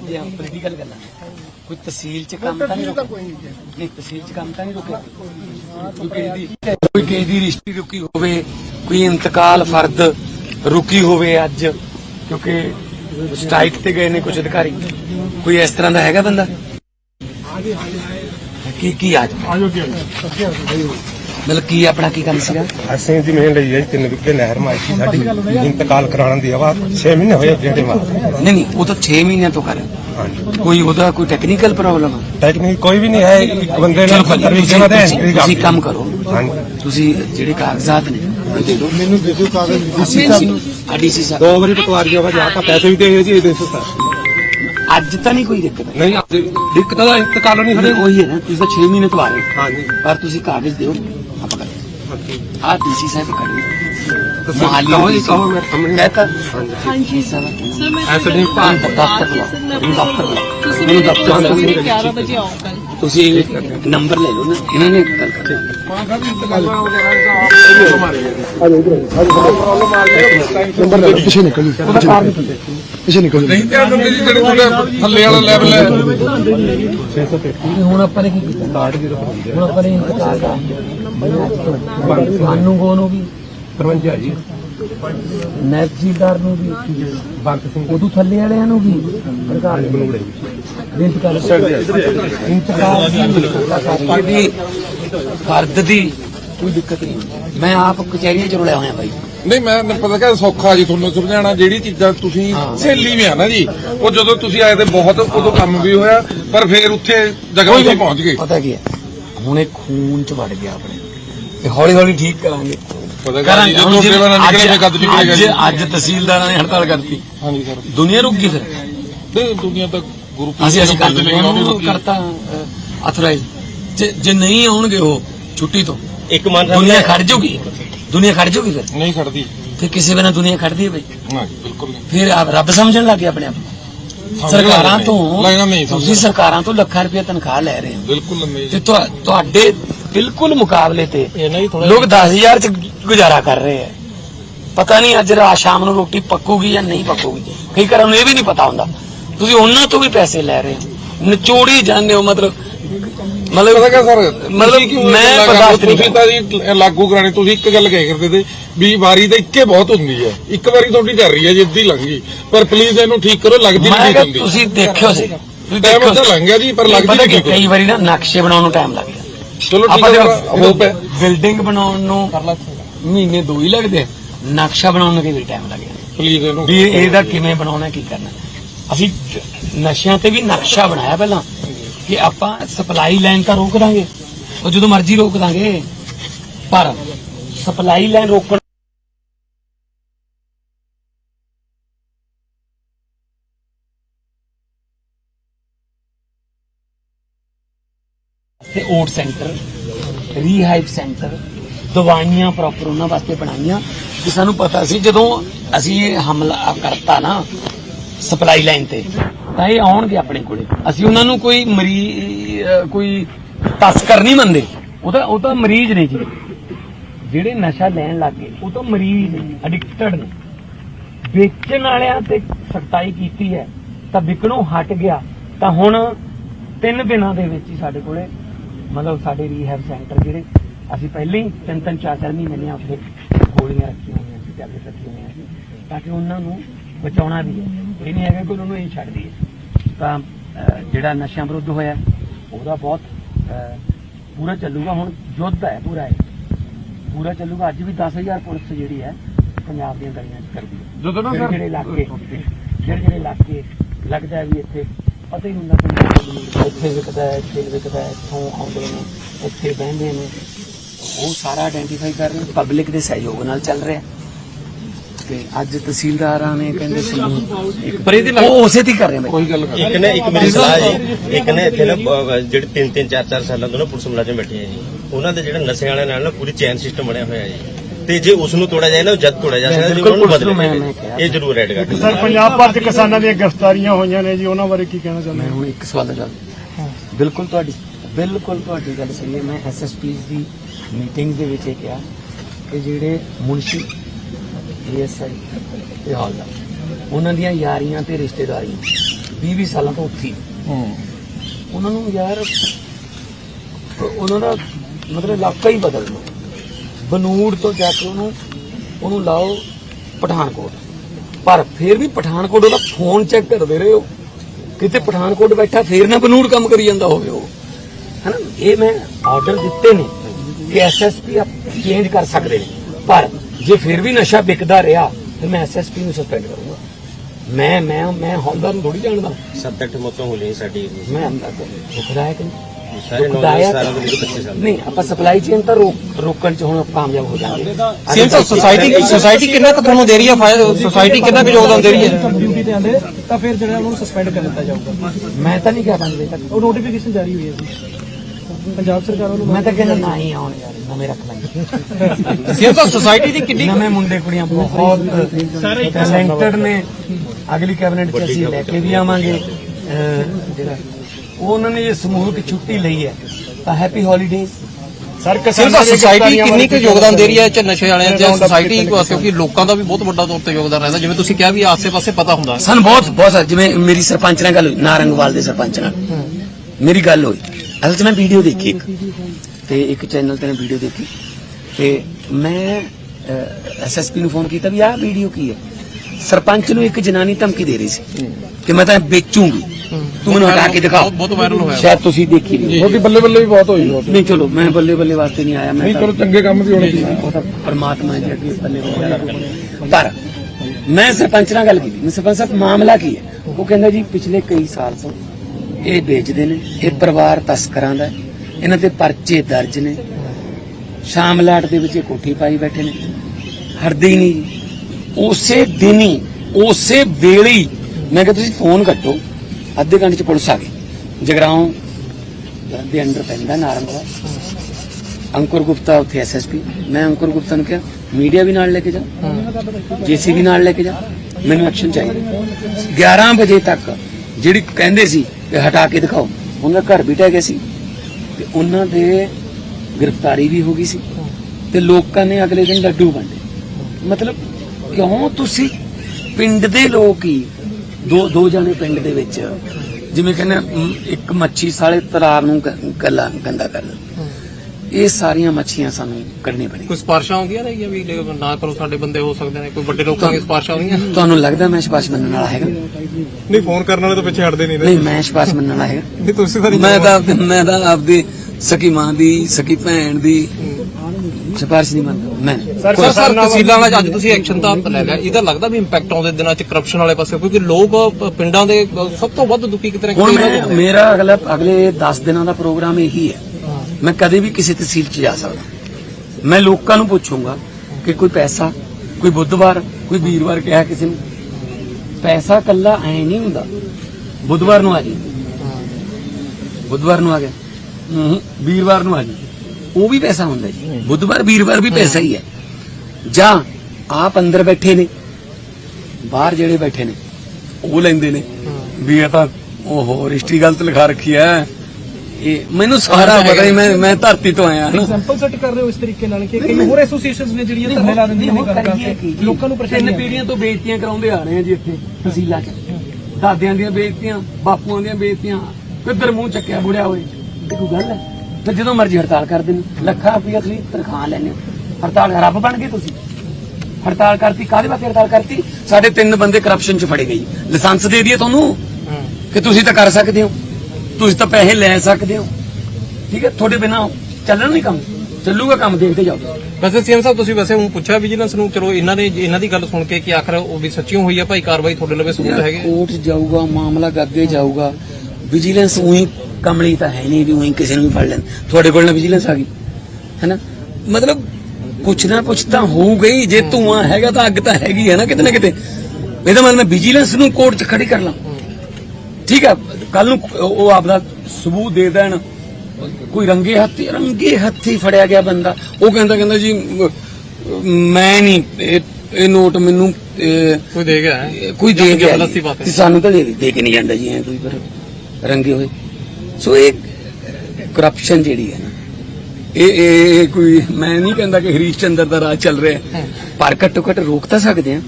ਅੱਜ ਇਹ ਪੋਲੀਟੀਕਲ ਗੱਲਾਂ ਕੋਈ ਤਹਿਸੀਲ ਚ ਕੰਮ ਤਾਂ ਨਹੀਂ ਰੁਕਿਆ? ਨਹੀਂ, ਤਹਿਸੀਲ ਚ ਕੰਮ ਤਾਂ ਨਹੀਂ ਰੁਕਿਆ? ਕੋਈ ਕਿਸੇ ਦੀ ਕੋਈ ਕਿਸੇ ਦੀ ਰਿਸ਼ਤੀ ਰੁਕੀ ਹੋਵੇ, ਕੋਈ ਇੰਤਕਾਲ ਫਰਦ ਰੁਕੀ ਹੋਵੇ ਅੱਜ, ਕਿਉਂਕਿ ਸਟ੍ਰਾਈਕ ਤੇ ਗਏ ਨੇ ਕੁਝ ਅਧਿਕਾਰੀ। ਕੋਈ ਇਸ ਤਰ੍ਹਾਂ ਦਾ ਹੈਗਾ ਬੰਦਾ? ਕੀ ਕੀ ਅੱਜ ਮਤਲਬ ਕੀ ਆਪਣਾ ਕੀ ਕੰਮ ਸੀਗਾ? ਅਸੀਂ ਦੀ ਮੇਨ ਲਈ ਹੈ ਜੀ, ਤਿੰਨ ਵਿਕੇ ਨਹਿਰ ਮਾਈ ਸੀ ਸਾਡੀ। ਇੰਤਕਾਲ ਕਰਾਉਣ ਦੀ ਆਵਾਜ਼ 6 ਮਹੀਨੇ ਹੋਏ ਜਿਹੜੇ ਮਾਰ ਨਹੀਂ ਨਹੀਂ ਉਹ ਤਾਂ 6 ਮਹੀਨਿਆਂ ਤੋਂ ਕਰ ਕੋਈ ਉਹਦਾ ਕੋਈ ਟੈਕਨੀਕਲ ਪ੍ਰੋਬਲਮ ਹੈ ਟੈਕਨੀਕ ਕੋਈ ਵੀ ਨਹੀਂ ਹੈ ਇੱਕ ਬੰਦੇ ਨੇ ਚਲੋ ਭਾਜੀ, ਸਰਵਿਸ ਦੇ ਤੁਸੀਂ- ਕੰਮ ਕਰੋ। ਹਾਂਜੀ। ਤੁਸੀਂ ਜਿਹੜੇ ਕਾਗਜ਼ਾਤ ਨੇ ਉਹ ਦੇ ਦਿਓ। ਮੈਨੂੰ ਦੇ ਦਿਓ ਕਾਗਜ਼ ਅਸੀਂ ਸਾਹਿਬ ਆਡੀਸੀ ਸਾਹਿਬ ਦੋ ਵਾਰੀ ਪਟਵਾਰੀ ਆਵਾਜ਼ ਆ ਤਾਂ ਪੈਸੇ ਵੀ ਦੇ ਜੀ ਇਹ ਦੇਖੋ ਸਰ। ਅੱਜ ਤਾਂ ਨਹੀਂ ਕੋਈ ਦਿੱਕਤ ਨਹੀਂ ਅੱਜ ਦਿੱਕਤ ਦਾ ਇੰਤਕਾਲ ਨਹੀਂ। ਖੜੇ ਉਹੀ ਹੈ ਨਾ ਤੁਸੀਂ ਤਾਂ 6 ਮਹੀਨੇ ਤੋਂ ਆ ਰਹੇ ਹੋ। ਹਾਂਜੀ। ਪਰ ਤੁਸੀਂ ਕਾਗਜ਼ ਦਿਓ। ਸਾਹਿਬ ਖੜੇ ਕਹੋ ਜੀ ਕਹੋ ਮੈਂ ਸਾਹਮਣੇ ਕਹਤਾ ਹਾਂਜੀ। ਹਾਂਜੀ ਸਾਹਿਬ ਸਰ ਮੈਂ ਐਸੇ ਨਹੀਂ ਦਫ਼ਤਰ। ਮੈਨੂੰ ਦਫ਼ਤਰ। ਤੁਸੀਂ ਮੈਨੂੰ ਦਫ਼ਤਰ 11 ਵਜੇ ਕੱਲ ਤੁਸੀਂ ਨੰਬਰ ਲੈ ਲਓ ਨਾ। ਇਹਨਾਂ ਨੇ ਗੱਲ ਕਰ ਪਿੱਛੇ ਨਿਕਲ ਜੀ ਪਿੱਛੇ ਨਿਕਲ ਜੀ ਥੱਲੇ ਵਾਲਾ ਲੈਵਲ ਹੈ। ਹੁਣ ਆਪਾਂ ਨੇ ਕੀ ਕੀਤਾ? ਕਾਰਡ ਜਿਹੜਾ ਹੁਣ ਆਪਾਂ ਨੇ ਇੰਤਕਾਲ ਦਾ ਸਾਨੂੰ ਕੋ ਨੂੰ ਵੀ 53 ਜੀ। ਨੈਤਜੀਦਾਰ ਨੂੰ ਵੀ। ਬੰਤ ਸਿੰਘ ਉਦੋਂ ਥੱਲੇ ਵਾਲਿਆਂ ਨੂੰ ਵੀ। ਸਰਕਾਰ ਨੇ ਇੰਤਕਾਲ ਇੰਤਕਾਲ ਦੀ ਫਰਦ ਦੀ ਕੋਈ ਦਿੱਕਤ ਨਹੀਂ। ਮੈਂ ਆਪ ਕਚਹਿਰੀਆਂ ਚ ਰੁਲਿਆ ਹੋਇਆ ਬਾਈ। ਨਹੀਂ ਮੈਂ ਮੈਨੂੰ ਪਤਾ ਕਿ ਸੌਖਾ ਜੀ ਤੁਹਾਨੂੰ ਸਮਝਾਉਣਾ ਜਿਹੜੀ ਚੀਜ਼ਾਂ ਤੁਸੀਂ ਸਹੇਲੀ ਵੀ ਆ ਨਾ ਜੀ ਉਹ ਜਦੋਂ ਤੁਸੀਂ ਆਏ ਤੇ ਬਹੁਤ ਉਦੋਂ ਕੰਮ ਵੀ ਹੋਇਆ ਪਰ ਫਿਰ ਉੱਥੇ ਜਗ੍ਹਾ ਉੱਤੇ ਪਹੁੰਚ ਗਏ। ਪਤਾ ਕੀ ਹੈ? ਹੁਣ ਇਹ ਖੂਨ ਚ ਵੜ ਗਿਆ ਆਪਣੇ। ਤੇ ਹੌਲੀ ਹੌਲੀ ਠੀਕ ਕਰਾਂਗੇ। ਪਤਾ ਕਰਾਂਗੇ। ਹੁਣ ਜਿਵੇਂ ਅੱਜ- ਅੱਜ ਤਹਿਸੀਲਦਾਰਾਂ ਨੇ ਹੜਤਾਲ ਕਰਤੀ। ਹਾਂਜੀ ਸਰ। ਦੁਨੀਆ ਰੁਕ ਗਈ ਫਿਰ। ਨਹੀਂ ਦੁਨੀਆ ਤਾਂ ਗੁਰੂ ਅਸੀਂ ਅਸੀਂ ਕਰ ਦਿੰਦੇ ਉਹਨਾਂ। ਕਰਤਾ ਅਥਰਾਈਜ਼ ਜੇ ਜੇ ਨਹੀਂ ਆਉਣਗੇ ਉਹ ਛੁੱਟੀ ਤੋਂ। ਇੱਕ ਮਨ ਦੁਨੀਆ ਖੜ ਜਾਊਗੀ ਦੁਨੀਆ ਖੜ ਜਾਊਗੀ ਫਿਰ। ਨਹੀਂ ਖੜਦੀ। ਫਿਰ ਕਿਸੇ ਬਿਨਾਂ ਦੁਨੀਆ ਖੜਦੀ ਹੈ ਬਈ। ਨਾ ਜੀ, ਬਿਲਕੁਲ ਨਹੀਂ। ਫਿਰ ਆਪ ਰੱਬ ਸਮਝਣ ਲੱਗ ਗਏ ਆਪਣੇ ਆਪ ਨੂੰ। ਸਰਕਾਰਾਂ ਤੋਂ ਤੁਸੀਂ ਸਰਕਾਰਾਂ ਤੋਂ ਲੱਖਾਂ ਰੁਪਏ ਤਨਖਾਹ ਲੈ ਰਹੇ ਹੋ। ਬਿਲਕੁਲ ਤੇ ਤੁਹਾ- ਤੁਹਾਡੇ ਬਿਲਕੁਲ ਮੁਕਾਬਲੇ ਤੇ ਹੀ ਲੋਕ 10000 ਚ ਗੁਜ਼ਾਰਾ ਕਰ ਰਹੇ ਆ। ਪਤਾ ਨਹੀਂ ਅੱਜ ਰਾਤ ਸ਼ਾਮ ਨੂੰ ਰੋਟੀ ਪੱਕੂਗੀ ਜਾਂ ਨਹੀਂ ਪੱਕੂਗੀ। ਕਈ ਘਰਾਂ ਨੂੰ ਇਹ ਵੀ ਨਹੀਂ ਪਤਾ ਹੁੰਦਾ। ਤੁਸੀਂ ਉਹਨਾਂ ਤੋਂ ਵੀ ਪੈਸੇ ਲੈ ਰਹੇ ਹੋ। ਨਿਚੋੜੀ ਜਾਂਦੇ ਹੋ ਮਤਲਬ ਮਤਲਬ ਪਤਾ ਕਿ ਸਰ? ਮਤਲਬ ਮੈਂ ਬਰਦਾਸ਼ਤ? ਨਹੀਂ ਤੁਸੀਂ ਤਾਂ ਜੀ ਲਾਗੂ ਕਰਾਣੇ ਤੁਸੀਂ ਇੱਕ ਗੱਲ ਕਹਿ ਕਰਦੇ ਤੇ ਵੀ ਵਾਰੀ ਤਾਂ ਇੱਕੇ ਬਹੁਤ ਹੁੰਦੀ ਹੈ। ਇੱਕ ਵਾਰੀ ਤੁਹਾਡੀ ਚੱਲ ਰਹੀ ਹੈ ਜੀ ਅੱਧੀ ਲੰਘ ਗਈ। ਪਰ ਪਲੀਜ਼ ਇਹਨੂੰ ਠੀਕ ਕਰੋ ਲੱਗਦੀ ਨਹੀਂ ਹੁੰਦੀ। ਤੁਸੀਂ ਦੇਖਿਓ ਸੀ। ਤੁਸੀਂ ਟਾਈਮ ਸੀ। ਲੰਘ ਗਿਆ ਜੀ ਪਰ ਲੱਗਦੀ ਪਤਾ ਨਹੀਂ ਕੀ ਕਈ ਵਾਰੀ ਨਾ ਨਕਸ਼ੇ ਬਣਾਉਣ ਨੂੰ ਟਾਈਮ ਲੱਗ ਜਾਂਦਾ। ਚਲੋ ਠੀਕ ਆਪਾਂ ਹੈ ਦੇ ਹੋਪ ਹੈ ਬਿਲਡਿੰਗ ਬਣਾਉਣ ਨੂੰ ਮਹੀਨੇ ਦੋ ਹੀ ਲੱਗਦੇ ਆ। ਨਕਸ਼ਾ ਬਣਾਉਣ ਨੂੰ ਕਈ ਟਾਈਮ ਲੱਗ ਜਾਂਦਾ। ਪਲੀਜ਼ ਇਹਨੂੰ ਵੀ ਇਹ- ਇਹਦਾ ਕਿਵੇਂ ਬਣਾਉਣਾ ਕੀ ਕਰਨਾ। ਅਸੀਂ ਨਸ਼ਿਆਂ ਤੇ ਵੀ ਨਕਸ਼ਾ ਬਣਾਇਆ ਪਹਿਲਾਂ। ਕਿ ਆਪਾਂ ਸਪਲਾਈ ਲਾਈਨ ਤਾਂ ਰੋਕ ਦਾਂਗੇ, ਉਹ ਜਦੋਂ ਮਰਜ਼ੀ ਰੋਕ ਦਾਂਗੇ, ਪਰ ਸਪਲਾਈ ਲਾਈਨ ਰੋਕਣ ਤੇ ਓਟ ਸੈਂਟਰ ਰੀਹਾਈਪ ਸੈਂਟਰ, ਦਵਾਈਆਂ ਪ੍ਰੋਪਰ ਉਹਨਾਂ ਵਾਸਤੇ ਬਣਾਈਆਂ, ਕਿ ਸਾਨੂੰ ਪਤਾ ਸੀ ਜਦੋਂ ਅਸੀਂ ਇਹ ਹਮਲਾ ਕਰਤਾ ਨਾ, ਸਪਲਾਈ ਲਾਈਨ ਤੇ ਤਾਂ ਇਹ ਆਉਣਗੇ ਆਪਣੇ ਕੋਲੇ। ਅਸੀਂ ਉਹਨਾਂ ਨੂੰ ਕੋਈ ਮਰੀ ਕੋਈ ਤਸਕਰ ਨਹੀਂ ਮੰਨਦੇ। ਉਹ ਤਾਂ ਉਹ ਤਾਂ ਮਰੀਜ਼ ਨੇ ਜੀ। ਜਿਹੜੇ ਨਸ਼ਾ ਲੈਣ ਲੱਗੇ ਉਹ ਤਾਂ ਮਰੀਜ਼ ਨੇ ਐਡਿਕਟਡ ਨੇ। ਵੇਚਣ ਵਾਲਿਆਂ ਤੇ ਸਖਤਾਈ ਕੀਤੀ ਹੈ, ਤਾਂ ਵਿਕਣੋਂ ਹਟ ਗਿਆ। ਤਾਂ ਹੁਣ ਤਿੰਨ ਦਿਨਾਂ ਦੇ ਵਿੱਚ ਹੀ ਸਾਡੇ ਕੋਲੇ, ਮਤਲਬ ਸਾਡੇ ਰੀਹੈਬ ਸੈਂਟਰ ਜਿਹੜੇ, ਅਸੀਂ ਪਹਿਲੇ ਹੀ ਤਿੰਨ ਤਿੰਨ, ਚਾਰ ਚਾਰ ਮਹੀਨੇ ਦੀਆਂ ਉੱਥੇ ਗੋਲੀਆਂ ਰੱਖੀਆਂ ਹੋਈਆਂ ਸੀ ਟੈਬਲੇਟ ਰੱਖੀਆਂ ਹੋਈਆਂ ਸੀ, ਤਾਂ ਕਿ ਉਹਨਾਂ ਨੂੰ ਬਚਾਉਣਾ ਵੀ ਹੈ। ਇਹ ਨਹੀਂ ਹੈਗਾ ਕਿ ਉਹਨਾਂ ਨੂੰ ਇਹ ਛੱਡ ਦਈਏ। ਤਾਂ ਜਿਹੜਾ ਨਸ਼ਿਆਂ ਵਿਰੁੱਧ ਹੋਇਆ ਉਹਦਾ ਬਹੁਤ ਪੂਰਾ ਚੱਲੂਗਾ ਹੁਣ ਯੁੱਧ ਹੈ ਪੂਰਾ ਇਹ। ਪੂਰਾ ਚੱਲੂਗਾ ਅੱਜ ਵੀ 10000 ਪੁਲਿਸ ਜਿਹੜੀ ਹੈ ਪੰਜਾਬ ਦੀਆਂ ਗਲੀਆਂ 'ਚ ਕਰਦੀ ਹੈ। ਜਦੋਂ ਨਾ ਜਿਹੜੇ ਇਲਾਕੇ ਜਿਹੜੇ ਜਿਹੜੇ ਇਲਾਕੇ ਲੱਗਦਾ ਵੀ ਇੱਥੇ ਪਤਾ ਹੀ ਨਹੀਂ ਹੁੰਦਾ ਦੇ ਇੱਥੇ ਵਿਕਦਾ ਹੈ ਇੱਥੇ ਵਿਕਦਾ ਹੈ ਇੱਥੋਂ ਆਉਂਦੇ ਨੇ ਇੱਥੇ ਬਹਿੰਦੇ ਨੇ। ਉਹ ਸਾਰਾ ਆਇਡੈਂਟੀਫਾਈ ਕਰ ਰਹੇ ਪਬਲਿਕ ਦੇ ਸਹਿਯੋਗ ਨਾਲ ਚੱਲ ਰਿਹਾ। ਤੇ ਅੱਜ ਤਹਿਸੀਲਦਾਰਾਂ ਨੇ ਕਹਿੰਦੇ ਸੀ ਪਰ ਇਹਦੇ ਉਹ ਉਸੇ ਹੀ ਕਰ ਰਹੇ ਬਾਈ। ਕੋਈ ਗੱਲ ਕਰ ਇੱਕ ਨੇ ਇੱਕ ਮੇਰੀ ਸਲਾਹ ਜੀ। ਇੱਕ ਨੇ ਇੱਥੇ ਨਾ ਜਿਹੜੇ ਤਿੰਨ ਤਿੰਨ ਚਾਰ ਚਾਰ ਸਾਲਾਂ ਤੋਂ ਨਾ ਪੁਲਿਸ ਮੁਲਾਜ਼ਮ ਬੈਠੇ ਆ ਜੀ। ਉਹਨਾਂ ਦੇ ਜਿਹੜੇ ਨਸ਼ੇ ਵਾਲਿਆਂ ਨਾਲ ਨਾ ਪੂਰੀ ਚੈਨ ਸਿਸਟਮ ਬਣਿਆ ਹੋਇਆ ਜੀ। ਤੇ ਜੇ ਉਸ ਨੂੰ ਤੋੜਿਆ ਜਾਏ ਨਾ ਉਹ ਜਦ ਤੋੜਿਆ ਜਾ ਸਕਦਾ ਜੀ ਬਿਲਕੁਲ ਉਹਨੂੰ ਨੂੰ ਮੈਂ- ਬਦਲੇ ਕਿਹਾ। ਇਹ ਜ਼ਰੂਰ ਐਡ ਕਰ। ਸਰ ਪੰਜਾਬ ਭਰ ਚ ਕਿਸਾਨਾਂ ਦੀਆਂ ਗ੍ਰਿਫਤਾਰੀਆਂ ਹੋਈਆਂ ਨੇ ਜੀ ਉਹਨਾਂ ਬਾਰੇ ਕੀ ਕਹਿਣਾ ਚਾਹੁੰਦੇ ਮੈਂ ਹੁਣ ਇੱਕ ਸਵਾਲ ਦਾ ਜਵਾਬ ਬਿਲਕੁਲ ਤੁਹਾਡੀ ਬਿਲਕੁਲ ਤੁਹਾਡੀ ਗੱਲ ਸਹੀ ਹੈ। ਮੈਂ ਐਸਐਸਪੀ ਦੀ ਮੀਟਿੰਗ ਦੇ ਵਿੱਚ ਇਹ ਕਿਹਾ ਕਿ ਜਿਹੜੇ ਮੁਨਸ਼ੀ ਏਐਸਆਈ ਤੇ ਹਾਲਦਾਰ ਉਹਨਾਂ ਦੀਆਂ ਯਾਰੀਆਂ ਤੇ ਰਿਸ਼ਤੇਦਾਰੀਆਂ 20 ਸਾਲਾਂ ਤੋਂ ਉੱਥੇ ਉਹਨਾਂ ਨੂੰ ਯਾਰ ਉਹਨਾਂ ਦਾ ਮਤਲਬ ਇਲਾਕਾ ਹੀ ਬਦਲ ਲਓ ਬਨੂੜ ਤੋਂ ਜਾ ਕੇ ਉਹਨੂੰ ਉਹਨੂੰ ਲਾਓ ਪਠਾਨਕੋਟ। ਪਰ ਫਿਰ ਵੀ ਪਠਾਨਕੋਟ ਉਹਦਾ ਫੋਨ ਚੈੱਕ ਕਰਦੇ ਰਹੇ ਹੋ। ਕਿਤੇ ਪਠਾਨਕੋਟ ਬੈਠਾ ਫੇਰ ਨਾ ਬਨੂੜ ਕੰਮ ਕਰੀ ਜਾਂਦਾ ਹੋਵੇ ਉਹ। ਹਨਾ? ਇਹ ਮੈਂ ਆਰਡਰ ਦਿੱਤੇ ਨੇ। ਕਿ ਐਸਐਸਪੀ ਚੇਂਜ ਕਰ ਸਕਦੇ ਨੇ। ਪਰ ਜੇ ਫਿਰ ਵੀ ਨਸ਼ਾ ਵਿਕਦਾ ਰਿਹਾ ਫਿਰ ਮੈਂ ਐਸਐਸਪੀ ਨੂੰ ਸਸਪੈਂਡ ਕਰੂੰਗਾ। ਮੈਂ ਮੈਂ ਮੈਂ ਹੌਲਦਾਰ ਨੂੰ ਥੋੜੀ ਜਾਣਦਾ। ਸੱਤ ਅੱਠ ਮੌਤਾਂ ਹੋ ਗਈਆਂ ਸਾਡੀ ਮੈਂ ਅੰਦਰ ਦੁਖਦਾ ਹੈ ਕਿ ਨਹੀਂ? ਸਾਰੇ ਦੁਖਦਾਇਕ- 9 ਸਾਲਾਂ ਤੋਂ ਲੈ ਕੇ 25 ਸਾਲ ਨਹੀਂ ਆਪਾਂ ਸਪਲਾਈ ਚੇਨ ਤਾਂ ਰੋਕ ਰੋਕਣ ਚ ਹੁਣ ਕਾਮਯਾਬ ਹੋ ਜਾਵਾਂਗੇ। ਸੋਸਾਇਟੀ ਸੋਸਾਇਟੀ ਕਿੰਨਾ ਕੁ ਤੁਹਾਨੂੰ ਦੇ ਰਹੀ ਹੈ ਸੋਸਾਇਟੀ ਕਿੰਨਾ ਕੁ ਯੋਗਦਾਨ ਦੇ ਰਹੀ ਹੈ? ਡਿਊਟੀ ਤੇ ਆਂਦੇ ਤਾਂ ਫਿਰ ਜਿਹੜਾ ਉਹਨੂੰ ਸਸਪੈਂਡ ਕਰ ਦਿੱਤਾ ਜਾਊਗਾ। ਮੈਂ ਤਾਂ ਨਹੀਂ ਕਿਹਾ ਉਹ ਨੋਟੀਫਿਕੇਸ਼ਨ ਜਾਰੀ ਹੋਈ ਹੈ ਜੀ। ਪੰਜਾਬ ਸਰਕਾਰ ਵੱਲੋਂ ਮੈਂ ਤਾਂ ਕਹਿੰਦਾ ਨਾ ਹੀ ਆਉਣ ਯਾਰ ਨਵੇਂ ਰੱਖ ਲਾਂਗੇ ਸਾਹਿਬ ਸੋਸਾਇਟੀ ਦੀ ਕਿੰਨੀ ਨਵੇਂ ਮੁੰਡੇ ਕੁੜੀਆਂ ਬਹੁਤ ਟੈਲੈਂਟਡ ਨੇ। ਅਗਲੀ ਕੈਬਨਿਟ ਚ ਅਸੀਂ ਲੈ ਕੇ ਵੀ ਆਵਾਂਗੇ। ਜਿਹੜਾ ਉਹ ਉਹਨਾਂ ਨੇ ਜੇ ਸਮੂਹਿਕ ਛੁੱਟੀ ਲਈ ਹੈ ਤਾਂ ਹੈਪੀ ਹੌਲੀਡੇਜ਼ ਸਰ ਦੀਆਂ ਸੋਸਾਇਟੀ ਕਿੰਨੀ ਕੁ ਯੋਗਦਾਨ ਦੇ ਰਹੀ ਹੈ ਚ ਨਸ਼ੇ ਵਾਲਿਆਂ ਚ ਸੋਸਾਇਟੀ ਕਿਉਂਕਿ ਲੋਕਾਂ ਦਾ ਵੀ ਬਹੁਤ ਵੱਡਾ ਤੌਰ ਤੇ ਯੋਗਦਾਨ ਰਹਿੰਦਾ ਜਿਵੇਂ ਤੁਸੀਂ ਕਿਹਾ ਵੀ ਆਸੇ-ਪਾਸੇ ਪਤਾ ਹੁੰਦਾ। ਸਾਨੂੰ ਬਹੁਤ ਬਹੁਤ ਸਾਰਾ- ਜਿਵੇਂ ਮੇਰੀ ਸਰਪੰਚ ਨਾਲ ਗੱਲ ਹੋਈ ਨਾਰੰਗਵਾਲ ਦੇ ਸਰਪੰਚ ਨਾਲ। ਮੇਰੀ ਗੱਲ ਹੋਈ। ਅਸਲ 'ਚ ਮੈਂ ਵੀਡੀਓ ਦੇਖੀ ਇੱਕ। ਤੇ ਇੱਕ ਚੈਨਲ ਤੇ ਮੈਂ ਵੀਡੀਓ ਦੇਖੀ। ਤੇ ਮੈਂ ਐਸਐਸਪੀ ਨੂੰ ਫੋਨ ਕੀਤਾ ਵੀ ਆਹ ਵੀਡੀਓ ਕੀ ਹੈ? ਸਰਪੰਚ ਨੂੰ ਇੱਕ ਜਨਾਨੀ ਧਮਕੀ ਦੇ ਰਹੀ ਸੀ। ਕਿ ਮੈਂ ਤਾਂ ਵੇਚੂੰਗੀ। ਤੂੰ ਮੈਨੂੰ ਹਟਾ ਕੇ ਦਿਖਾਓ। ਬਹੁਤ- ਵਾਇਰਲ ਹੋਇਆ। ਸ਼ਾਇਦ ਤੁਸੀਂ ਦੇਖੀ ਨਹੀਂ। ਉਹਦੀ ਬੱਲੇ ਬੱਲੇ ਵੀ ਬਹੁਤ ਹੋਈ ਨਹੀਂ ਚਲੋ ਮੈਂ ਬੱਲੇ ਬੱਲੇ ਵਾਸਤੇ ਨਹੀਂ ਆਇਆ। ਮੈਂ ਨਹੀਂ ਚਲੋ ਚੰਗੇ ਕੰਮ ਵੀ ਹੋਣੇ ਚਾਹੀਦੇ। ਪਰਮਾਤਮਾ ਜੀ ਅੱਗੇ ਬੱਲੇ ਬੱਲੇ ਪਰ ਮੈਂ ਸਰਪੰਚ ਨਾਲ ਗੱਲ ਕੀਤੀ। ਮੈਂ ਸਰਪੰਚ ਸਾਹਿਬ ਮਾਮਲਾ ਕੀ ਹੈ? ਉਹ ਕਹਿੰਦਾ ਜੀ ਪਿਛਲੇ ਕਈ ਸਾਲ ਤੋਂ ਇਹ ਵੇਚਦੇ ਨੇ ਇਹ ਪਰਿਵਾਰ ਤਸਕਰਾਂ ਦਾ। ਇਹਨਾਂ ਤੇ ਪਰਚੇ ਦਰਜ ਨੇ। ਸ਼ਾਮਲਾਟ ਦੇ ਵਿੱਚ ਇਹ ਕੋਠੀ ਪਾਈ ਬੈਠੇ ਨੇ। ਹਟਦੇ ਹੀ ਨਹੀਂ। ਉਸੇ ਦਿਨ ਹੀ ਉਸੇ ਵੇਲੇ ਹੀ ਮੈਂ ਕਿਹਾ ਤੁਸੀਂ ਫੋਨ ਕੱਟੋ। ਅੱਧੇ ਘੰਟੇ ਚ ਪੁਲਿਸ ਆ ਗਈ। ਜਗਰਾਉਂ ਦੇ ਅੰਡਰ ਪੈਂਦਾ ਨਾਰੰਗਵਾ ਅੰਕੁਰ ਗੁਪਤਾ ਉੱਥੇ ਐਸਐਸਪੀ ਮੈਂ ਅੰਕੁਰ ਗੁਪਤਾ ਨੂੰ ਕਿਹਾ ਮੀਡੀਆ ਵੀ ਨਾਲ ਲੈ ਕੇ ਜਾ। ਜੀਸੀਬੀ ਨਾਲ ਲੈ ਕੇ ਜਾ। ਮੈਨੂੰ ਐਕਸ਼ਨ ਚਾਹੀਦਾ। 11 ਵਜੇ ਤੱਕ ਜਿਹੜੀ ਕਹਿੰਦੇ ਸੀ ਕਿ ਹਟਾ ਕੇ ਦਿਖਾਓ, ਉਹਨਾਂ ਦਾ ਘਰ ਵੀ ਟਹਿ ਗਿਆ ਸੀ ਤੇ ਉਹਨਾਂ ਦੇ ਗ੍ਰਿਫਤਾਰੀ ਵੀ ਹੋ ਗਈ ਸੀ ਤੇ ਲੋਕਾਂ ਨੇ ਅਗਲੇ ਦਿਨ ਲੱਡੂ ਵੰਡੇ। ਮਤਲਬ ਕਿਉਂ ਤੁਸੀਂ ਪਿੰਡ ਦੇ ਲੋਕ ਹੀ, ਦੋ ਦੋ ਜਾਣੇ ਪਿੰਡ ਦੇ ਵਿੱਚ ਜਿਵੇਂ ਕਹਿੰਦੇ ਇੱਕ ਮੱਛੀ ਸਾਲੇ ਤਲਾਬ ਨੂੰ ਗੱਲਾਂ ਗੰਦਾ ਕਰ ਦਿੰਦੇ। ਇਹ ਸਾਰੀਆਂ ਮੱਛੀਆਂ ਸਾਨੂੰ ਕੱਢਣੀਆਂ ਕੋਈ ਪੈਣੀਆਂ ਸਿਫਾਰਸ਼ਾਂ ਆਉਂਦੀਆਂ ਨੇ ਵੀ ਲੈ- ਨਾ ਕਰੋ ਸਾਡੇ ਬੰਦੇ ਹੋ ਸਕਦੇ ਨੇ ਕੋਈ ਵੱਡੇ ਲੋਕਾਂ ਦੀ ਸਿਫਾਰਸ਼ਾਂ ਆਉਂਦੀਆਂ? ਤੁਹਾਨੂੰ ਲੱਗਦਾ ਮੈਂ ਸਿਫਾਰਿਸ਼ ਮੰਨਣ ਵਾਲਾ ਹੈਗਾ? ਨਹੀਂ ਫੋਨ ਕਰਨ ਵਾਲੇ ਤਾਂ ਪਿੱਛੇ ਹਟਦੇ ਨਹੀਂ ਨਹੀਂ ਮੈਂ ਸਿਫਾਰਿਸ਼ ਮੰਨਣ ਵਾਲਾ ਹੈਗਾ। ਨਹੀਂ ਤੁਸੀਂ ਮੈਂ ਤਾਂ ਮੈਂ ਤਾਂ ਆਪਦੀ ਸਕੀ ਮਾਂ ਦੀ ਸਕੀ ਭੈਣ ਦੀ ਸਿਫਾਰਿਸ਼ ਨਹੀਂ ਮੰਨਦਾ। ਮੈਂ ਸਰ ਸਰ ਤਹਿਸੀਲਾਂ ਵਿੱਚ ਅੱਜ ਤੁਸੀਂ ਐਕਸ਼ਨ ਤਾਂ ਲੈ ਲਿਆ। ਇਹਦਾ ਲੱਗਦਾ ਵੀ ਇੰਪੈਕਟ ਆਉਂਦੇ ਦਿਨਾਂ ਚ ਕਰਪਸ਼ਨ ਵਾਲੇ ਪਾਸੇ ਕਿਉਂਕਿ ਲੋਕ ਅ, ਪਿੰਡਾਂ ਦੇ ਅ, ਸਭ ਤੋਂ ਵੱਧ ਦੁਖੀ ਕਿਤੇ ਨਾ ਹੁਣ ਕਿਤੇ ਮੈਂ ਇਹਨਾਂ ਤੋਂ ਮੇਰਾ ਅਗਲਾ ਅਗਲੇ 10 ਦਿਨਾਂ ਦਾ ਪ੍ਰੋਗਰਾਮ ਇਹੀ ਹੈ। ਮੈਂ ਕਦੇ ਵੀ ਕਿਸੇ ਤਹਿਸੀਲ 'ਚ ਜਾ ਸਕਦਾ। ਮੈਂ ਲੋਕਾਂ ਨੂੰ ਪੁੱਛੂੰਗਾ ਕਿ ਕੋਈ ਪੈਸਾ, ਕੋਈ ਬੁੱਧਵਾਰ, ਕੋਈ ਵੀਰਵਾਰ ਕਿਹਾ ਕਿਸੇ ਨੂੰ, ਪੈਸਾ ਕੱਲਾ ਐ ਨਹੀਂ ਹੁੰਦਾ। ਬੁੱਧਵਾਰ ਨੂੰ ਆ ਜੀ। ਬੁੱਧਵਾਰ ਨੂੰ ਆ ਗਿਆ। ਵੀਰਵਾਰ ਨੂੰ ਆ ਜੀ। ਉਹ ਵੀ ਪੈਸਾ ਹੁੰਦਾ ਜੀ। ਬੁੱਧਵਾਰ, ਵੀਰਵਾਰ ਵੀ ਪੈਸਾ ਹੀ ਹੈ। ਜਾਂ ਆਪ ਅੰਦਰ ਬੈਠੇ ਨੇ, ਬਾਹਰ ਜਿਹੜੇ ਬੈਠੇ ਨੇ, ਉਹ ਲੈਂਦੇ ਨੇ, ਵੀ ਇਹ ਤਾਂ, ਓਹੋ ਰਜਿਸਟਰੀ ਗਲਤ ਲਿਖਾ ਰੱਖੀ ਹੈ। ਇਹ ਮੈਨੂੰ ਸਾਰਾ ਪਤਾ ਹੀ ਮੈਂ ਮੈਂ ਧਰਤੀ ਤੋਂ ਆਇਆ ਹਾਂ ਐਗਜ਼ਾਮਪਲ ਸੈੱਟ ਕਰ ਰਹੇ ਹੋ ਇਸ ਤਰੀਕੇ ਨਾਲ ਕਿ ਕਈ ਹੋਰ ਐਸੋਸੀਏਸ਼ਨਸ ਨੇ ਜਿਹੜੀਆਂ ਧਰਨੇ ਲਾ ਦਿੰਦੀਆਂ ਨੇ ਗੱਲ ਕਰਕੇ। ਲੋਕਾਂ ਨੂੰ ਪਰੇਸ਼ਾਨੀ ਪੀੜ੍ਹੀਆਂ ਤੋਂ ਬੇਇੱਜ਼ਤੀਆਂ ਕਰਾਉਂਦੇ ਆ ਰਹੇ ਆ ਜੀ ਇੱਥੇ ਤਹਿਸੀਲਾਂ 'ਚ। ਦਾਦਿਆਂ ਦੀਆਂ ਬੇਇੱਜ਼ਤੀਆਂ ਬਾਪੂਆਂ ਦੀਆਂ ਬੇਇੱਜ਼ਤੀਆਂ ਕਿੱਧਰ ਮੂੰਹ ਚੱਕਿਆ ਬੁੜਿਆ ਹੋਏ ਇਹ ਕੋਈ ਗੱਲ ਹੈ? ਤੇ ਜਦੋਂ ਮਰਜ਼ੀ ਹੜਤਾਲ ਕਰਦੇ ਨੇ ਲੱਖਾਂ ਰੁਪਈਆ ਤੁਸੀਂ ਤਨਖਾਹ ਲੈਣੇ ਹੜਤਾਲ ਰੱਬ ਬਣ ਗਏ ਤੁਸੀਂ। ਹੜਤਾਲ ਕਰਤੀ ਕਾਹਦੇ ਵਾਸਤੇ ਹੜਤਾਲ ਕਰਤੀ? ਸਾਡੇ ਤਿੰਨ ਬੰਦੇ ਕਰਪਸ਼ਨ 'ਚ ਫੜੇ ਗਏ। ਲਾਇਸੈਂਸ ਦੇ ਦਈਏ ਤੁਹਾਨੂੰ ਕਿ ਤੁਸੀਂ ਤਾਂ ਕਰ ਸਕਦੇ ਹੋ। ਤੁਸੀਂ ਤਾਂ ਪੈਸੇ ਲੈ ਸਕਦੇ ਹੋ। ਠੀਕ ਹੈ? ਤੁਹਾਡੇ ਬਿਨਾ ਚੱਲਣ ਨਹੀਂ ਕੰਮ। ਚੱਲੂਗਾ ਕੰਮ ਦੇਖਦੇ ਜਾਓ। ਵੈਸੇ ਸੀਐਮ ਸਾਹਿਬ ਤੁਸੀਂ ਵੈਸੇ ਉਹ ਪੁੱਛਿਆ ਵਿਜੀਲੈਂਸ ਨੂੰ ਚਲੋ ਇਹਨਾਂ ਨੇ ਇਹਨਾਂ ਦੀ ਗੱਲ ਸੁਣ ਕੇ ਕਿ ਆਖਰ ਉਹ ਵੀ ਸੱਚੀਓ ਹੋਈ ਆ ਭਾਈ ਕਾਰਵਾਈ ਤੁਹਾਡੇ ਲਵੇ ਸਬੂਤ ਹੈਗੇ ਕੋਰਟ ਜਾਊਗਾ ਮਾਮਲਾ ਅੱਗੇ ਜਾਊਗਾ ਵਿਜੀਲੈਂਸ ਉਹੀ ਕਮਲੀ ਤਾਂ ਹੈ ਨਹੀਂ ਵੀ ਉਹੀ ਕਿਸੇ ਨੂੰ ਵੀ ਫੜ ਲੈਣ। ਤੁਹਾਡੇ ਕੋਲ ਨਾ ਵਿਜੀਲੈਂਸ ਆ ਗਈ ਹੈਨਾ ਮਤਲਬ ਕੁਛ ਨਾ? ਕੁਛ ਤਾਂ ਹੋਊਗਾ ਹੀ ਜੇ ਧੂਆਂ ਹੈਗਾ ਤਾਂ ਅੱਗ ਤਾਂ ਹੈਗੀ ਹੈ ਨਾ ਕਿਤੇ ਨਾ ਕਿਤੇ। ਇਹਦਾ ਮਤਲਬ ਮੈਂ ਵਿਜੀਲੈਂਸ ਨੂੰ ਕੋਰਟ 'ਚ ਖੜੀ ਕਰ ਲਾਂ। ਠੀਕ ਹੈ ਕੱਲ ਨੂੰ ਉਹ ਆਪਦਾ ਸਬੂਤ ਦੇ ਦੇਣ। ਕੋਈ ਰੰਗੇ ਹੱਥੀ ਰੰਗੇ ਹੱਥੀ ਫੜਿਆ ਗਿਆ ਬੰਦਾ। ਉਹ ਕਹਿੰਦਾ ਕਹਿੰਦਾ ਜੀ ਮ- ਨਹੀਂ ਇਹ ਇਹ ਨੋਟ ਮੈਨੂੰ ਕੋਈ ਦੇ ਗਿਆ ਕੋਈ ਦੇ ਗਿਆ ਜ਼ਬਰਦਸਤੀ ਬਾਤ ਹੈ। ਤੇ ਸਾਨੂੰ ਤਾਂ ਦੇ ਕੇ ਨਹੀਂ ਜਾਂਦਾ ਜੀ ਐ ਕੋਈ ਪਰ ਰੰਗੇ ਹੋਏ। ਸੋ ਇਹ ਕਰਪਸ਼ਨ ਜਿਹੜੀ ਹੈ ਨਾ ਇਹ ਇਹ ਕੋਈ ਮੈਂ ਨਹੀਂ ਕਹਿੰਦਾ ਕਿ ਹਰੀਸ਼ ਚੰਦਰ ਦਾ ਰਾਜ ਚੱਲ ਰਿਹਾ ਪਰ ਘੱਟੋ ਘੱਟ ਰੋਕ ਤਾਂ ਸਕਦੇ ਹਾਂ।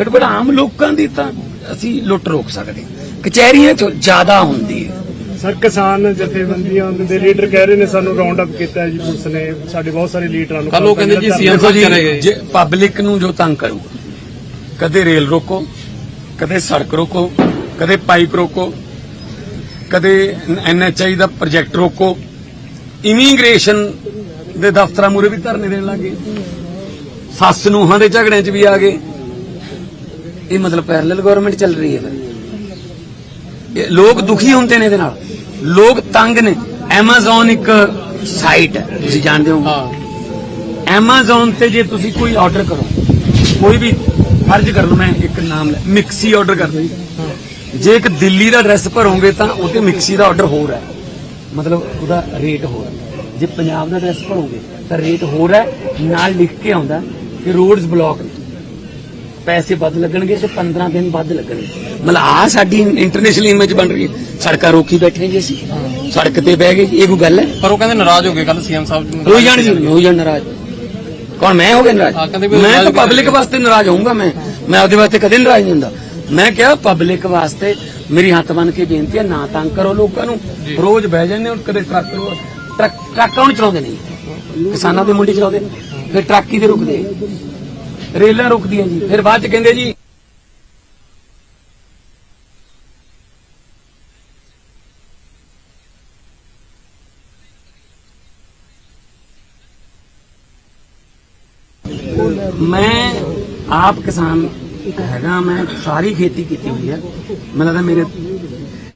ਘੱਟੋ ਘੱਟ ਆਮ ਲੋਕਾਂ ਦੀ ਤਾਂ ਅਸੀਂ ਲੁੱਟ ਰੋਕ ਸਕਦੇ ਹਾਂ। ਕਚਹਿਰੀਆਂ 'ਚ ਜ਼ਿਆਦਾ ਹੁੰਦੀ ਹੈ। ਸਰ ਕਿਸਾਨ ਜਥੇਬੰਦੀਆਂ ਦੇ ਲੀਡਰ ਕਹਿ ਰਹੇ ਨੇ ਸਾਨੂੰ ਰਾਉਂਡ ਅਪ ਕੀਤਾ ਹੈ ਜੀ ਪੁਲਿਸ ਨੇ। ਸਾਡੇ ਬਹੁਤ ਸਾਰੇ ਲੀਡਰਾਂ ਨੂੰ ਉਹ ਕਹਿੰਦੇ ਜੀ ਦੇਖੋ ਸਾਹਿਬ ਚਲੇ ਜੀ ਗਏ। ਜੇ। ਪਬਲਿਕ ਨੂੰ ਜੋ ਤੰਗ ਕਰੂਗਾ ਕਦੇ ਰੇਲ ਰੋਕੋ ਕਦੇ ਸੜਕ ਰੋਕੋ ਕਦੇ ਪਾਈਪ ਰੋਕੋ ਕਦੇ ਐਨਐਚਆਈ ਦਾ ਪ੍ਰੋਜੈਕਟ ਰੋਕੋ ਇਮੀਗ੍ਰੇਸ਼ਨ ਦੇ ਦਫ਼ਤਰਾਂ ਮੂਰੇ ਵੀ ਧਰਨੇ ਦੇਣ ਲੱਗੇ ਸੱਸ ਨੂੰਹਾਂ ਦੇ ਝਗੜਿਆਂ 'ਚ ਵੀ ਆ ਗਏ। ਇਹ ਮਤਲਬ ਪੈਰਲਲ ਗਵਰਨਮੈਂਟ ਚੱਲ ਰਹੀ ਹੈ ਫਿਰ। ਲੋਕ ਦੁਖੀ ਹੁੰਦੇ ਨੇ ਇਹਦੇ ਨਾਲ। ਲੋਕ ਤੰਗ ਨੇ। Amazon ਇੱਕ ਸਾਈਟ ਹੈ ਤੁਸੀਂ ਜਾਣਦੇ ਹੋ ਹਾਂ। Amazon ਤੇ ਜੇ ਤੁਸੀਂ ਕੋਈ ਆਰਡਰ ਕਰੋ ਕੋਈ ਵੀ ਫਰਜ਼ ਕਰ ਲਓ ਮੈਂ ਇੱਕ ਨਾਮ ਲੈ ਮਿਕਸੀ ਆਰਡਰ ਕਰ ਲਈ ਜੇ। ਇੱਕ ਦਿੱਲੀ ਦਾ ਐਡਰੈਸ ਭਰੋਗੇ ਤਾਂ ਉਹਤੇ ਮਿਕਸੀ ਦਾ ਆਰਡਰ ਹੋਰ ਹੈ। ਮਤਲਬ ਉਹਦਾ ਰੇਟ ਹੋਰ ਹੈ। ਜੇ ਪੰਜਾਬ ਦਾ ਐਡਰੈਸ ਭਰੋਗੇ ਤਾਂ ਰੇਟ ਹੋਰ ਹੈ। ਨਾਲ ਲਿਖ ਕੇ ਆਉਂਦਾ ਕਿ ਰੋਡਸ ਬਲੌਕ ਨੇ। ਪੈਸੇ ਵੱਧ ਲੱਗਣਗੇ ਤੇ 15 ਦਿਨ ਵੱਧ ਲੱਗਣਗੇ। ਮਤਲਬ ਆ ਸਾਡੀ ਇੰਟਰਨੈਸ਼ਨਲ ਇਮੇਜ ਬਣ ਰਹੀ ਹੈ। ਸੜਕਾਂ ਰੋਕੀ ਬੈਠੇ ਜੀ ਅਸੀਂ। ਸੜਕ ਤੇ ਬਹਿ ਗਏ ਇਹ ਕੋਈ ਗੱਲ ਹੈ? ਪਰ ਉਹ ਕਹਿੰਦੇ ਨਾਰਾਜ਼ ਹੋ ਗਏ ਕੱਲ ਸੀਐਮ ਸਾਹਿਬ ਹੋ ਜਾਣ ਜੀ ਹੋ ਜਾਣ ਨਾਰਾਜ਼। ਕੌਣ ਮੈਂ ਹੋ ਗਿਆ ਨਾਰਾਜ਼? ਮੈਂ ਤਾਂ ਪਬਲਿਕ। ਵਾਸਤੇ ਨਾਰਾਜ਼ ਹੋਊਂਗਾ ਮੈਂ। ਮੈਂ ਆਪਦੇ ਵਾਸਤੇ ਕਦੇ ਨਾਰਾਜ਼ ਨਹੀਂ ਹੁੰਦਾ। ਮੈਂ ਕਿਹਾ ਪਬਲਿਕ ਵਾਸਤੇ ਮੇਰੀ ਹੱਥ ਬੰਨ ਕੇ ਬੇਨਤੀ ਹੈ ਨਾ ਤੰਗ ਕਰੋ ਲੋਕਾਂ ਨੂੰ। ਰੋਜ਼ ਬਹਿ ਜਾਂਦੇ ਹੋ ਕਦੇ ਟਰੱਕ ਟਰੱਕ ਟਰੱਕ ਕੌਣ ਚਲਾਉਂਦੇ ਨਹੀਂ ਕਿਸਾਨਾਂ ਦੇ ਮੁੰਡੇ ਚਲਾਉਂਦੇ ਨੇ। ਫਿਰ ਟਰੱਕ ਹੀ ਦੇ ਰੁਕਦੇ? ਰੇਲਾਂ ਰੁਕਦੀਆਂ ਜੀ, ਫਿਰ ਬਾਅਦ ਚ ਕਹਿੰਦੇ ਜੀ, ਮੈਂ ਆਪ ਕਿਸਾਨ ਹੈਗਾ, ਮੈਂ ਸਾਰੀ ਖੇਤੀ ਕੀਤੀ ਹੋਈ ਹੈ। ਮੈਨੂੰ ਲੱਗਦਾ ਮੇਰੇ